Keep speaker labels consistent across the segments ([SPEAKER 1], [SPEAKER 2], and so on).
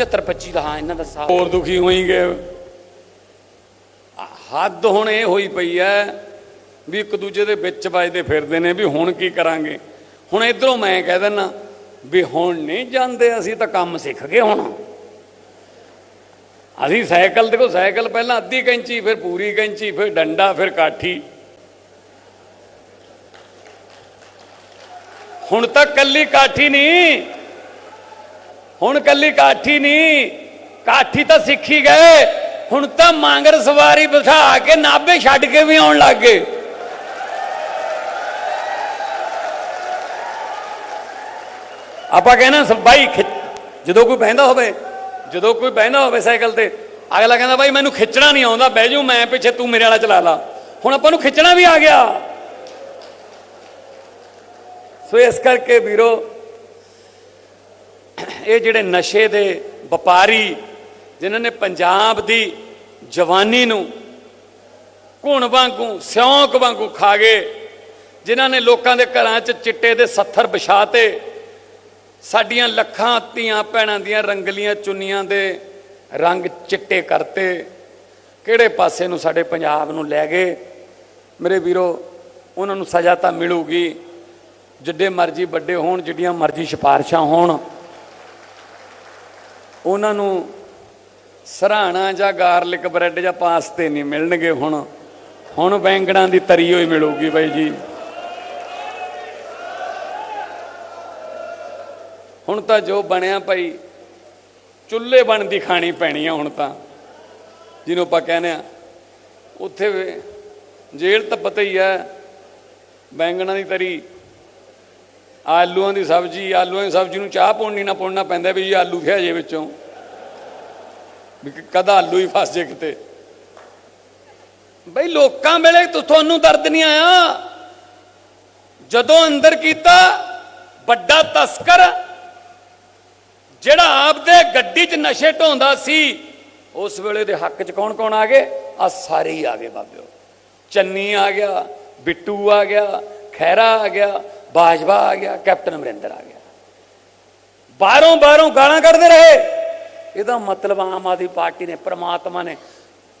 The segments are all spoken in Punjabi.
[SPEAKER 1] 75 25 ਦਾ ਹਾਂ ਇਹਨਾਂ ਦਾ ਸਾਥ ਹੋਰ ਦੁਖੀ ਹੋਈ ਗਏ ਹੱਦ ਹੁਣ ਇਹ ਹੋਈ ਪਈ ਐ ਵੀ ਇੱਕ ਦੂਜੇ ਦੇ ਵਿੱਚ ਵੱਜਦੇ ਫਿਰਦੇ ਨੇ ਵੀ ਹੁਣ ਕੀ ਕਰਾਂਗੇ। ਹੁਣ ਇਧਰੋਂ ਮੈਂ ਕਹਿ ਦਿੰਨਾ ਵੀ ਹੁਣ ਨਹੀਂ ਜਾਂਦੇ ਅਸੀਂ ਤਾਂ ਕੰਮ ਸਿੱਖ ਗਏ ਹੁਣ। ਅਸੀਂ ਸਾਈਕਲ ਦੇਖੋ ਸਾਈਕਲ ਪਹਿਲਾਂ ਅੱਧੀ ਕੈਂਚੀ ਫਿਰ ਪੂਰੀ ਕੈਂਚੀ ਫਿਰ ਡੰਡਾ ਫਿਰ ਕਾਠੀ। ਹੁਣ ਤਾਂ ਕੱਲੀ ਕਾਠੀ ਨਹੀਂ ਹੁਣ ਕੱਲੀ ਕਾਠੀ ਨਹੀਂ, ਕਾਠੀ ਤਾਂ ਸਿੱਖੀ ਗਏ। ਹੁਣ ਤਾਂ ਮਾਂਗਰ ਸਵਾਰੀ ਬਿਠਾ ਕੇ ਨਾਭੇ ਛੱਡ ਕੇ ਵੀ ਆਉਣ ਲੱਗ ਗਏ। ਆਪਾਂ ਕਹਿੰਦੇ ਬਾਈ ਖਿੱਚ- ਜਦੋਂ ਕੋਈ ਬਹਿੰਦਾ ਹੋਵੇ, ਜਦੋਂ ਕੋਈ ਬਹਿੰਦਾ ਹੋਵੇ ਸਾਈਕਲ ਤੇ, ਅਗਲਾ ਕਹਿੰਦਾ ਬਾਈ ਮੈਨੂੰ ਖਿੱਚਣਾ ਨਹੀਂ ਆਉਂਦਾ, ਬਹਿ ਜਾਊ ਮੈਂ ਪਿੱਛੇ, ਤੂੰ ਮੇਰੇ ਵਾਲਾ ਚਲਾ ਲਾ। ਹੁਣ ਆਪਾਂ ਨੂੰ ਖਿੱਚਣਾ ਵੀ ਆ ਗਿਆ। ਸੋ ਇਸ ਕਰਕੇ ਵੀਰੋ ਇਹ ਜਿਹੜੇ ਨਸ਼ੇ ਦੇ ਵਪਾਰੀ ਜਿਨ੍ਹਾਂ ਨੇ ਪੰਜਾਬ ਦੀ ਜਵਾਨੀ ਨੂੰ ਘੁਣ ਵਾਂਗੂ, ਸਿਉਂਕ ਵਾਂਗੂ ਖਾ ਗਏ, ਜਿਨ੍ਹਾਂ ਨੇ ਲੋਕਾਂ ਦੇ ਘਰਾਂ 'ਚ ਚਿੱਟੇ ਦੇ ਸੱਥਰ ਵਿਛਾਤੇ, ਸਾਡੀਆਂ ਲੱਖਾਂ ਧੀਆਂ ਭੈਣਾਂ ਦੀਆਂ ਰੰਗਲੀਆਂ ਚੁੰਨੀਆਂ ਦੇ ਰੰਗ ਚਿੱਟੇ ਕਰਤੇ, ਕਿਹੜੇ ਪਾਸੇ ਨੂੰ ਸਾਡੇ ਪੰਜਾਬ ਨੂੰ ਲੈ ਗਏ? ਮੇਰੇ ਵੀਰੋ, ਉਹਨਾਂ ਨੂੰ ਸਜ਼ਾ ਤਾਂ ਮਿਲੂਗੀ, ਜਿੱਡੇ ਮਰਜ਼ੀ ਵੱਡੇ ਹੋਣ, ਜਿੱਡੀਆਂ ਮਰਜ਼ੀ ਸਿਫਾਰਸ਼ਾਂ ਹੋਣ। ਉਹਨਾਂ ਨੂੰ ਸਰਾਣਾ ਜਾਂ ਗਾਰਲਿਕ ਬ੍ਰੈਡ ਜਾਂ ਪਾਸਤੇ ਨਹੀਂ ਮਿਲਣਗੇ ਹੁਣ। ਹੁਣ ਬੈਂਗਣਾਂ ਦੀ ਤਰੀ ਹੋਈ ਮਿਲੂਗੀ ਬਾਈ ਜੀ। ਹੁਣ ਤਾਂ ਜੋ ਬਣਿਆ ਭਾਈ, ਚੁੱਲ੍ਹੇ ਬਣਦੀ ਖਾਣੀ ਪੈਣੀ ਆ ਹੁਣ ਤਾਂ। ਜਿਹਨੂੰ ਆਪਾਂ ਕਹਿੰਦੇ ਆ, ਉੱਥੇ ਜੇਲ੍ਹ ਤਾਂ ਪਤਾ ਹੀ ਹੈ ਬੈਂਗਣਾਂ ਦੀ ਤਰੀ ਆਲੂਆਂ ਦੀ ਸਬਜ਼ੀ, ਆਲੂਆਂ ਦੀ ਸਬਜ਼ੀ ਨੂੰ ਚਾਹ ਪਾਉਣੀ ਨਾ ਪਾਉਣਾ ਪੈਂਦਾ ਵੀ ਜੀ ਆਲੂ ਖਿਆ ਜੇ ਵਿੱਚੋਂ। ਵੀ ਕਦਾ ਆਲੂ ਹੀ ਫਸ ਜੇ ਕਿਤੇ। ਬਈ ਲੋਕਾਂ ਵੇਲੇ ਤੁਹਾਨੂੰ ਦਰਦ ਨਹੀਂ ਆਇਆ? ਜਦੋਂ ਅੰਦਰ ਕੀਤਾ, ਵੱਡਾ ਤਸਕਰ, ਜਿਹੜਾ ਆਪਦੇ ਗੱਡੀ 'ਚ ਨਸ਼ੇ ਢੋਂਦਾ ਸੀ, ਉਸ ਵੇਲੇ ਦੇ ਹੱਕ 'ਚ ਕੌਣ ਕੌਣ ਆ ਗਏ? ਆ ਸਾਰੇ ਹੀ ਆ ਗਏ ਬਾਬਿਓ। ਚੰਨੀ ਆ ਗਿਆ, ਬਿੱਟੂ ਆ ਗਿਆ ਖੈਰਾ ਆ ਗਿਆ ਬਾਜਵਾ ਆ ਗਿਆ, ਕੈਪਟਨ ਅਮਰਿੰਦਰ ਆ ਗਿਆ। ਬਾਹਰੋਂ ਬਾਹਰੋਂ ਗਾਲਾਂ ਕੱਢਦੇ ਰਹੇ। ਇਹਦਾ ਮਤਲਬ ਆਮ ਆਦਮੀ ਪਾਰਟੀ ਨੇ, ਪ੍ਰਮਾਤਮਾ ਨੇ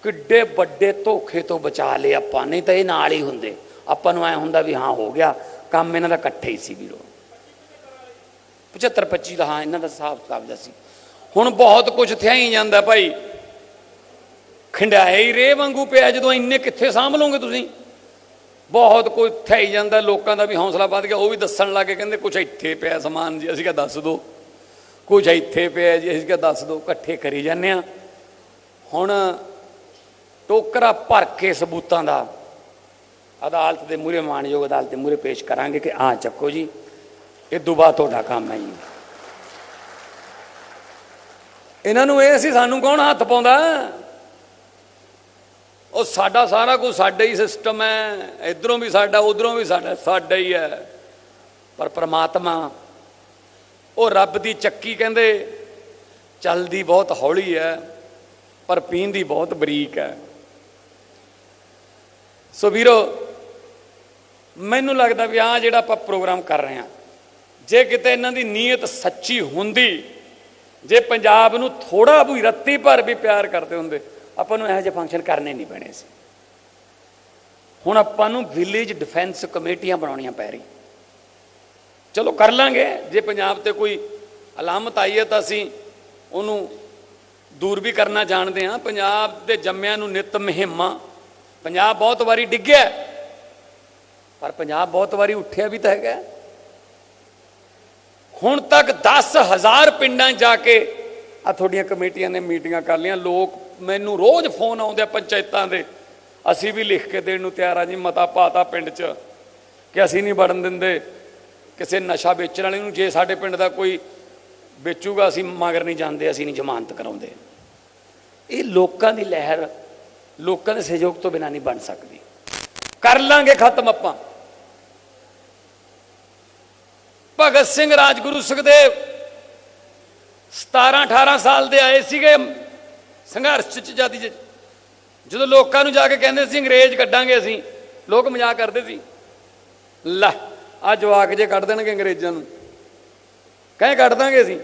[SPEAKER 1] ਕਿੱਡੇ ਵੱਡੇ ਧੋਖੇ ਤੋਂ ਬਚਾ ਲਏ ਆਪਾਂ। ਨਹੀਂ ਤਾਂ ਇਹ ਨਾਲ ਹੀ ਹੁੰਦੇ। ਆਪਾਂ ਨੂੰ ਐ ਹੁੰਦਾ ਵੀ ਹਾਂ, ਹੋ ਗਿਆ। ਕੰਮ ਇਹਨਾਂ ਦਾ ਇਕੱਠੇ ਹੀ ਸੀ ਵੀਰੋ। 75 25 ਦਾ, ਹਾਂ, ਇਹਨਾਂ ਦਾ ਹਿਸਾਬ ਕਿਤਾਬ ਦਾ ਸੀ। ਹੁਣ ਬਹੁਤ ਕੁਝ ਥਿਆ ਹੀ ਜਾਂਦਾ ਭਾਈ। ਖੰਡਾਏ ਹੀ ਰੇ ਵਾਂਗੂ ਪਿਆ, ਜਦੋਂ ਇੰਨੇ ਕਿੱਥੇ ਸਾਂਭ ਲਓਗੇ ਤੁਸੀਂ? ਬਹੁਤ ਕੋਈ ਥਿਆ ਜਾਂਦਾ, ਲੋਕਾਂ ਦਾ ਵੀ ਹੌਸਲਾ ਵੱਧ ਗਿਆ, ਉਹ ਵੀ ਦੱਸਣ ਲੱਗੇ, ਕਹਿੰਦੇ ਕੁਝ ਇੱਥੇ ਪਿਆ ਸਮਾਨ ਜੀ, ਅਸੀਂ ਕਿਹਾ ਦੱਸ ਦਿਓ ਕੁਝ ਇੱਥੇ ਪਿਆ ਜੀ, ਅਸੀਂ ਕਿਹਾ ਦੱਸ ਦਿਓ ਇਕੱਠੇ ਕਰੀ ਜਾਂਦੇ ਆ ਹੁਣ ਟੋਕਰਾ ਭਰ ਕੇ ਸਬੂਤਾਂ ਦਾ ਅਦਾਲਤ ਦੇ ਮੂਹਰੇ, ਮਾਨਯੋਗ ਅਦਾਲਤ ਦੇ ਮੂਹਰੇ ਪੇਸ਼ ਕਰਾਂਗੇ ਕਿ ਆ ਚੱਕੋ ਜੀ, ਇਹ ਦੁਬਾਰਾ ਤੁਹਾਡਾ ਕੰਮ ਹੈ ਜੀ। ਇਹਨਾਂ ਨੂੰ ਇਹ ਸੀ, ਸਾਨੂੰ ਕੌਣ ਹੱਥ ਪਾਉਂਦਾ? ਉਹ ਸਾਡਾ ਸਾਰਾ ਕੁਝ ਸਾਡਾ ਹੀ ਸਿਸਟਮ ਹੈ, ਇਧਰੋਂ ਵੀ ਸਾਡਾ, ਉਧਰੋਂ ਵੀ ਸਾਡਾ ਸਾਡਾ ਹੀ ਹੈ। ਪਰ ਪ੍ਰਮਾਤਮਾ, ਉਹ ਰੱਬ ਦੀ ਚੱਕੀ ਕਹਿੰਦੇ, ਚੱਲਦੀ ਬਹੁਤ ਹੌਲੀ ਹੈ, ਪਰ ਪੀਂਦੀ ਬਹੁਤ ਬਰੀਕ ਹੈ। ਸੋ ਵੀਰੋ, ਮੈਨੂੰ ਲੱਗਦਾ ਵੀ ਆ ਜਿਹੜਾ ਆਪਾਂ ਪ੍ਰੋਗਰਾਮ ਕਰ ਰਹੇ ਹਾਂ, ਜੇ ਕਿਤੇ ਇਹਨਾਂ ਦੀ ਨੀਅਤ ਸੱਚੀ ਹੁੰਦੀ, ਜੇ ਪੰਜਾਬ ਨੂੰ ਥੋੜਾ ਵੀ ਰੱਤੀ ਭਰ ਵੀ ਪਿਆਰ ਕਰਦੇ ਹੁੰਦੇ ਆਪਾਂ ਨੂੰ ਇਹੋ ਜਿਹੇ ਫੰਕਸ਼ਨ ਕਰਨੇ ਨਹੀਂ ਪੈਣੇ ਸੀ। ਹੁਣ ਆਪਾਂ ਨੂੰ ਵਿਲੇਜ ਡਿਫੈਂਸ ਕਮੇਟੀਆਂ ਬਣਾਉਣੀਆਂ ਪੈ ਰਹੀ ਚਲੋ ਕਰ ਲਾਂਗੇ, ਜੇ ਪੰਜਾਬ ਤੇ ਕੋਈ ਅਲਾਮਤ ਆਈ ਹੈ ਤਾਂ ਅਸੀਂ ਉਹਨੂੰ ਦੂਰ ਵੀ ਕਰਨਾ ਜਾਣਦੇ ਹਾਂ। ਪੰਜਾਬ ਦੇ ਜੰਮਿਆਂ ਨੂੰ ਨਿਤ ਮਹਿਮਾ, ਪੰਜਾਬ ਬਹੁਤ ਵਾਰੀ ਡਿੱਗਿਆ, ਪਰ ਪੰਜਾਬ ਬਹੁਤ ਵਾਰੀ ਉੱਠਿਆ ਵੀ ਤਾਂ ਹੈਗਾ। ਹੁਣ ਤੱਕ 10000 ਪਿੰਡਾਂ ਜਾ ਕੇ ਆ ਤੁਹਾਡੀਆਂ ਕਮੇਟੀਆਂ ਨੇ ਮੀਟਿੰਗਾਂ ਕਰ ਲੀਆਂ ਲੋਕ ਮੈਨੂੰ ਰੋਜ਼ ਫੋਨ ਆਉਂਦੇ ਆ ਪੰਚਾਇਤਾਂ ਦੇ। ਅਸੀਂ ਵੀ ਲਿਖ ਕੇ ਦੇਣ ਨੂੰ ਤਿਆਰ ਆ ਜੀ, ਮਤਾ ਪਾਤਾ ਪਿੰਡ 'ਚ ਕਿ ਅਸੀਂ ਨਹੀਂ ਵੜਨ ਦਿੰਦੇ। ਕਿਸੇ ਨਸ਼ਾ ਵੇਚਣ ਵਾਲੇ ਨੂੰ ਜੇ ਸਾਡੇ ਪਿੰਡ ਦਾ ਕੋਈ ਵੇਚੂਗਾ, ਅਸੀਂ ਮਗਰ ਨਹੀਂ ਜਾਂਦੇ, ਅਸੀਂ ਨਹੀਂ ਜ਼ਮਾਨਤ ਕਰਾਉਂਦੇ। ਇਹ ਲੋਕਾਂ ਦੀ ਲਹਿਰ, ਲੋਕਾਂ ਦੇ ਸਹਿਯੋਗ ਤੋਂ ਬਿਨਾਂ ਨਹੀਂ ਬਣ ਸਕਦੀ। ਕਰ ਲਾਂਗੇ ਖਤਮ ਆਪਾਂ। ਭਗਤ ਸਿੰਘ ਰਾਜਗੁਰੂ ਸੁਖਦੇਵ 17 18 ਸਾਲ ਦੇ ਆਏ ਸੀਗੇ। ਸੰਘਰਸ਼ ਚ ਜਾਦੀ ਚ। ਜਦੋਂ ਲੋਕਾਂ ਨੂੰ ਜਾ ਕੇ ਕਹਿੰਦੇ ਸੀ, ਅੰਗਰੇਜ਼ ਕੱਢਾਂਗੇ ਅਸੀਂ, ਲੋਕ ਮਜ਼ਾਕ ਕਰਦੇ ਸੀ। ਲੈ ਆ ਜਵਾਕ ਜੇ ਕੱਢ ਦੇਣਗੇ ਅੰਗਰੇਜ਼ਾਂ ਨੂੰ। ਕਹੇ ਕੱਢ ਦਾਂਗੇ ਅਸੀਂ।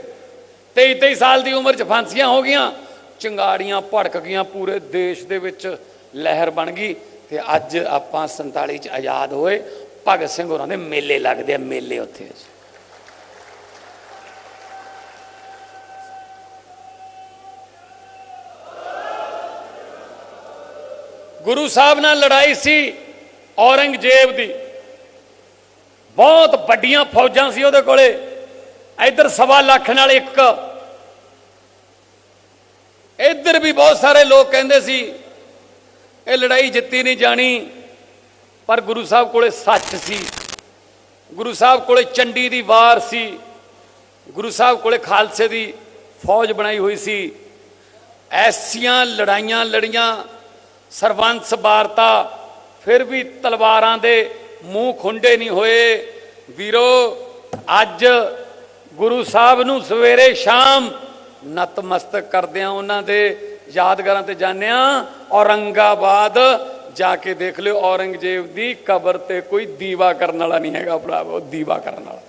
[SPEAKER 1] 23 23 ਸਾਲ ਦੀ ਉਮਰ ਚ ਫਾਂਸੀਆਂ ਹੋ ਗਈਆਂ, ਚਿੰਗਾੜੀਆਂ ਭੜਕ ਗਈਆਂ, ਪੂਰੇ ਦੇਸ਼ ਦੇ ਵਿੱਚ ਲਹਿਰ ਬਣ ਗਈ। ਤੇ ਅੱਜ ਆਪਾਂ 47 ਚ ਆਜ਼ਾਦ ਹੋਏ। ਭਗਤ ਸਿੰਘ ਹੋਰਾਂ ਦੇ ਮੇਲੇ ਲੱਗਦੇ ਆ, ਮੇਲੇ ਉੱਥੇ। ਗੁਰੂ ਸਾਹਿਬ ਨਾਲ ਲੜਾਈ ਸੀ ਔਰੰਗਜ਼ੇਬ ਦੀ। ਬਹੁਤ ਵੱਡੀਆਂ ਫੌਜਾਂ ਸੀ ਉਹਦੇ ਕੋਲੇ। ਇੱਧਰ ਸਵਾ ਲੱਖ ਨਾਲ ਇੱਕ। ਇੱਧਰ ਵੀ ਬਹੁਤ ਸਾਰੇ ਲੋਕ ਕਹਿੰਦੇ ਸੀ, ਇਹ ਲੜਾਈ ਜਿੱਤੀ ਨਹੀਂ ਜਾਣੀ, ਪਰ ਗੁਰੂ ਸਾਹਿਬ ਕੋਲੇ ਸੱਚ ਸੀ। ਗੁਰੂ ਸਾਹਿਬ ਕੋਲੇ ਚੰਡੀ ਦੀ ਵਾਰ ਸੀ। ਗੁਰੂ ਸਾਹਿਬ ਕੋਲੇ ਖਾਲਸੇ ਦੀ ਫੌਜ ਬਣਾਈ ਹੋਈ ਸੀ। ਐਸੀਆਂ ਲੜਾਈਆਂ ਲੜੀਆਂ ਸਰਬੰਸ ਵਾਰਤਾ, ਫਿਰ ਵੀ ਤਲਵਾਰਾਂ ਦੇ ਮੂੰਹ ਖੁੰਡੇ ਨਹੀਂ ਹੋਏ। ਵੀਰੋ, ਅੱਜ ਗੁਰੂ ਸਾਹਿਬ ਨੂੰ ਸਵੇਰੇ ਸ਼ਾਮ ਨਤਮਸਤਕ ਕਰਦੇ ਆ ਉਹਨਾਂ ਦੇ ਯਾਦਗਾਰਾਂ ਤੇ ਜਾਂਦੇ ਆ। ਔਰੰਗਾਬਾਦ ਜਾ ਕੇ ਦੇਖ ਲਿਓ, ਔਰੰਗਜ਼ੇਬ ਦੀ ਕਬਰ ਤੇ ਕੋਈ ਦੀਵਾ ਕਰਨ ਵਾਲਾ ਨਹੀਂ ਹੈਗਾ ਭਰਾਵੋ, ਦੀਵਾ ਕਰਨ ਵਾਲਾ।